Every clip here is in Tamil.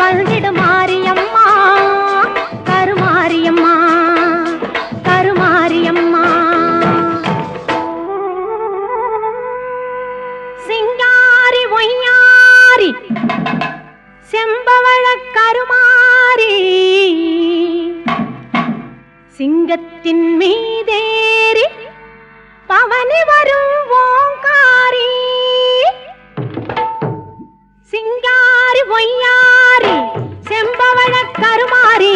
வழுகிடு மாரியம்மா கருமாரியம்மா கருமாரியம்மா. சிங்காரி ஒய்யாரி செம்பவள கருமாரி சிங்கத்தின் மீதேறி பவனி வரும் ஓங்கார் செம்பவள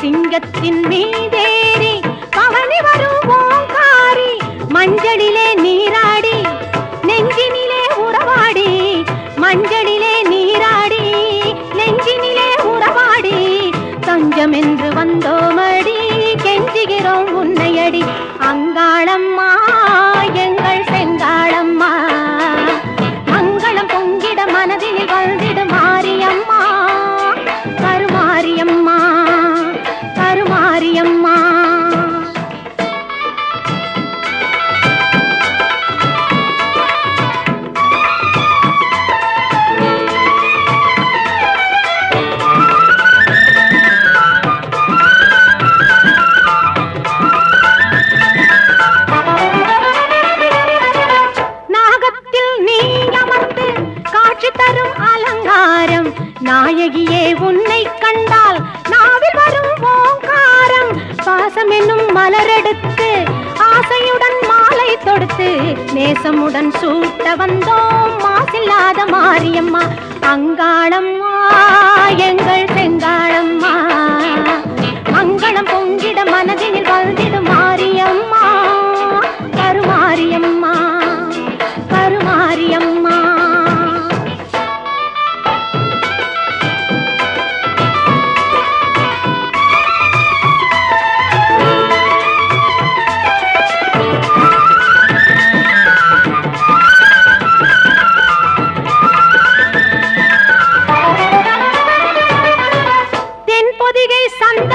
சிங்கத்தின் மீதேறி பவனி வரும் ஓங்காரி மஞ்சளிலே நீராடி நெஞ்சினிலே உறவாடி மஞ்சளிலே நீராடி நெஞ்சினிலே உறவாடி தஞ்சம் என்று வந்தோமடி கெஞ்சுகிறோம் உன்னையடி அங்காளம்மா. வரும் அலங்காரம். நாயகியே உன்னை கண்டால் நாவில் வரும் ஓங்காரம். பாசம் என்னும் மலரெடுத்து ஆசையுடன் மாலை தொடுத்து நேசமுடன் சூட்ட வந்தோம். மாசில்லாத மாரியம்மா அங்காளம்மா எங்கள்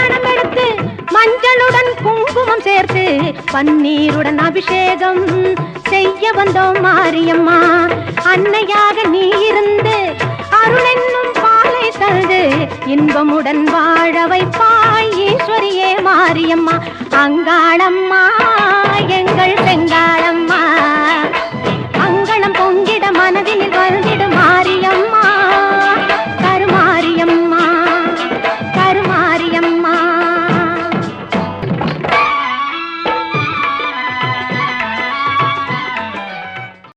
சந்தனம் எடுத்து மஞ்சளுடன் குங்குமம் சேர்த்து பன்னீருடன் அபிஷேகம் செய்ய வந்தோம் மாரியம்மா. அன்னையாக நீ இருந்து அருள் என்னும் பாலை தந்து இன்பமுடன் வாழ வைப்பாய் ஈஸ்வரியே மாரியம்மா. அங்காளம்மா.